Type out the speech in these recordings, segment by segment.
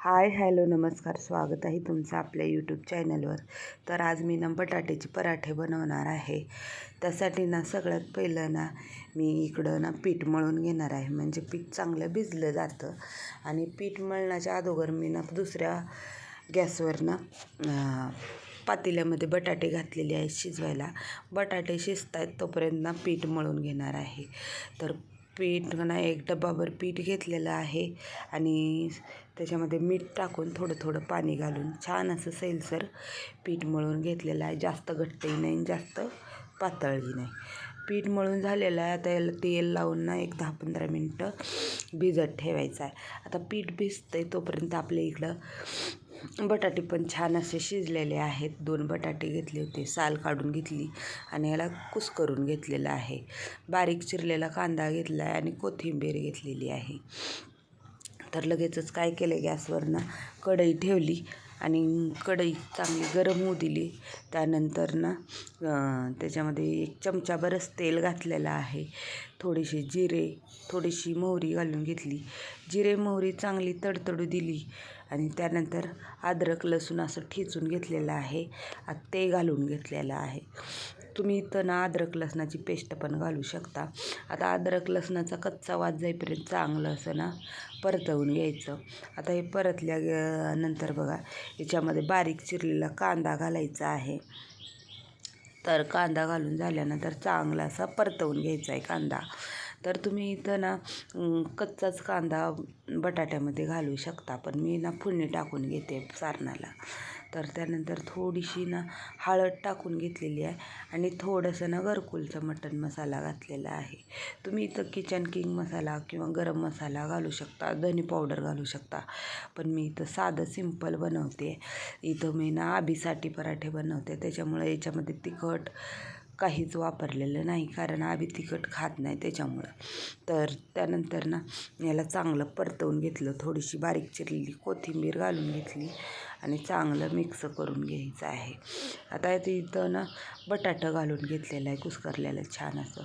Hi hello नमस्कार. स्वागत आहे तुमचं आपल्या यूट्यूब चॅनलवर तर आज मी ना बटाट्याचे पराठे बनवणार आहे. त्यासाठी ना सगळ्यात पहिलं ना मी इकडं ना पीठ मळून घेणार आहे. म्हणजे पीठ चांगलं भिजलं जातं. आणि पीठ मळण्याच्या अगोदर मी ना दुसऱ्या गॅसवर ना पातेल्यामध्ये बटाटे घातलेले आहेत शिजवायला. बटाटे शिजत आहेत तोपर्यंत ना पीठ मळून घेणार आहे. तर पीठ म्हणा एक डब्बाभर पीठ घेतलेलं आहे. आणि त्याच्यामध्ये मीठ टाकून थोडं थोडं पाणी घालून छान असं सैलसर पीठ मळून घेतलेलं आहे. जास्त घट्टही नाही जास्त पातळही नाही. पीठ मळून झालेलं आहे. आता याला तेल लावून ना एक दहा पंधरा मिनटं भिजत ठेवायचं आहे. आता पीठ भिजतं आहे तोपर्यंत आपल्या इकडं बटाटे पण छान असे शिजलेले आहेत. दोन बटाटे घेतले होते साल काढून घेतली आणि याला कुस करून घेतलेलं आहे. बारीक चिरलेला कांदा घेतला आहे आणि कोथिंबीर घेतलेली आहे. तर लगेचच काय केलं गॅसवरनं? कढई ठेवली. आणि कढई चांगली गरम होऊ दिली. त्यानंतर ना त्याच्यामध्ये एक चमचाभरच तेल घातलेलं आहे. थोडेसे जिरे थोडीशी मोहरी घालून घेतली. जिरे मोहरी चांगली तडतडू दिली आणि त्यानंतर अद्रक लसूण असं ठेचून घेतलेलं आहे. ते घालून घेतलेलं आहे. तुम्ही इथं ना अद्रक लसणाची पेस्ट पण घालू शकता. आता अद्रक लसणाचा कच्चा वाद जाईपर्यंत चांगलं असं ना परतवून घ्यायचं. आता हे परतल्या नंतर बघा याच्यामध्ये बारीक चिरलेला कांदा घालायचा आहे. तर कांदा घालून झाल्यानंतर चांगला असा परतवून घ्यायचा आहे कांदा. तर तुम्ही इथं ना कच्चाच कांदा बटाट्यामध्ये घालू शकता. पण मी ना फुडणी टाकून घेते सारणाला. तर त्यानंतर थोडीशी ना हळद टाकून घेतलेली आहे आणि थोडंसं ना घरकुलचा मटण मसाला घातलेला आहे. तुम्ही इथं किचन किंग मसाला किंवा गरम मसाला घालू शकता धनी पावडर घालू शकता. पण मी इथं साधं सिंपल बनवते. इथं मी ना आबीसाठी पराठे बनवते. त्याच्यामुळे याच्यामध्ये तिखट काहीच वापरलेलं नाही. कारण आबी तिखट खात नाही त्याच्यामुळं. तर त्यानंतर ना याला चांगलं परतवून घेतलं. थोडीशी बारीक चिरलेली कोथिंबीर घालून घेतली आणि चांगलं मिक्स करून घ्यायचं आहे. आता ते इथं ना बटाटं घालून घेतलेलं आहे कुसकरलेलं छान असं.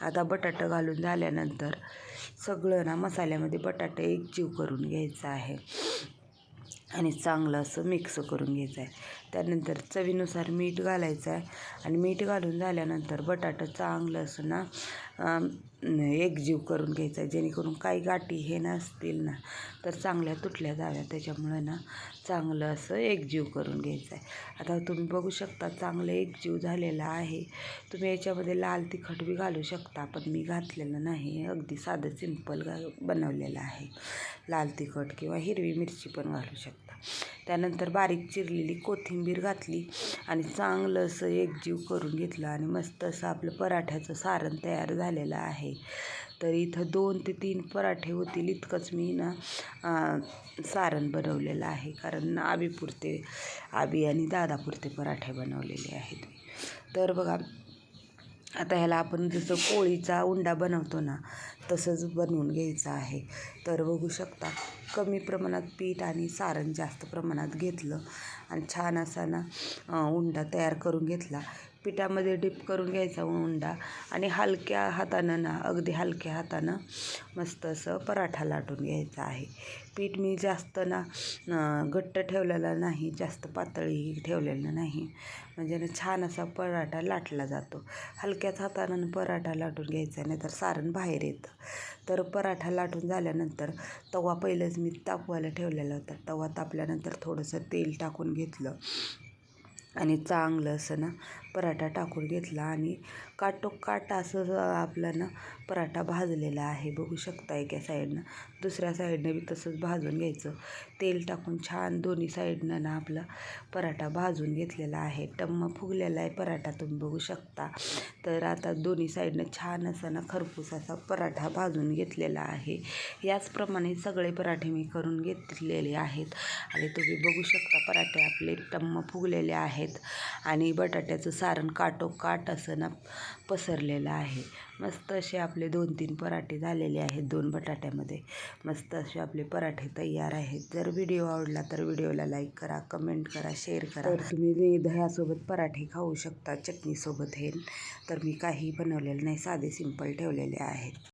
आता बटाटं घालून झाल्यानंतर सगळं ना मसाल्यामध्ये बटाटे एकजीव करून घ्यायचं आहे. आणि चांगलं असं मिक्स करून घ्यायचं आहे त्यानंतर चवीनुसार मीठ घालायचं आहे आणि मीठ घालून झाल्यानंतर बटाटं चांगलं असं ना एकजीव करून घ्यायचं आहे जेणेकरून काही गाठी हे नसतील ना तर चांगल्या तुटल्या जाव्या त्याच्यामुळं ना चांगलं असं एकजीव करून घ्यायचं आहे आता तुम्ही बघू शकता चांगलं एकजीव झालेलं आहे. तुम्ही याच्यामध्ये लाल तिखट बी घालू शकता पण मी घातलेलं नाही. अगदी साधं सिंपल घा बनवलेलं आहे. लाल तिखट किंवा हिरवी मिरची पण घालू शकता त्यानंतर बारीक चिरलेली कोथिंबीर घातली आणि चांगलं असं एकजीव करून घेतलं आणि मस्त असं आपलं पराठ्याचं सारण तयार झालेलं आहे. तर इथं दोन ते तीन पराठे होतील इतकंच मी ना सारण बनवलेलं आहे. कारण आबीपुरते आबी आणि दादापुरते पराठे बनवलेले आहेत. तर बघा आता ह्याला आपण जसं पोळीचा उंडा बनवतो ना तसंच बनवून घ्यायचं आहे. तर बघू शकता कमी प्रमाणात पीठ आणि सारण जास्त प्रमाणात घेतलं आणि छान असा ना उंडा तयार करून घेतला. पिठामध्ये डिप करून घ्यायचा उंडा आणि हलक्या हातानं ना अगदी हलक्या हातानं मस्त असं पराठा लाटून घ्यायचा आहे. पीठ मी जास्त ना घट्ट ठेवलेला नाही जास्त पातळी ठेवलेलं नाही. म्हणजे ना छान असा पराठा लाटला जातो. हलक्याच हातानं पराठा लाटून घ्यायचा नाही तर सारण बाहेर येतं. तर पराठा लाटून झाल्यानंतर तवा पहिलंच मी तापवायला ठेवलेला होता. तवा तापल्यानंतर थोडंसं तेल टाकून घेतलं आणि चांगलं असं ना पराठा टाकून घेतला आणि काटोकाट असं आपलं ना पराठा भाजलेला आहे. बघू शकता एका साईडनं. दुसऱ्या साईडनं बी तसंच भाजून घ्यायचं. तेल टाकून छान दोन्ही साईडनं ना आपला पराठा भाजून घेतलेला आहे. टम्म फुगलेला आहे पराठा तुम्ही बघू शकता. तर आता दोन्ही साईडनं छान असं ना खरपूस असा पराठा भाजून घेतलेला आहे. याचप्रमाणे सगळे पराठे मी करून घेतलेले आहेत. आणि तुम्ही बघू शकता पराठे आपले टम्म फुगलेले आहेत. आणि बटाट्याचं सारण काटोकाट असं ना पसरलेलं आहे. मस्त असे आपले दोन तीन पराठे झालेले आहेत दोन बटाट्यामध्ये. मस्त असे आपले पराठे तयार आहेत. जर व्हिडिओ आवडला तर व्हिडिओला लाईक करा कमेंट करा शेअर करा. तर तुम्ही दह्यासोबत पराठे खाऊ शकता चटणीसोबत हे. तर मी काही बनवलेलं नाही साधे सिंपल ठेवलेले आहेत.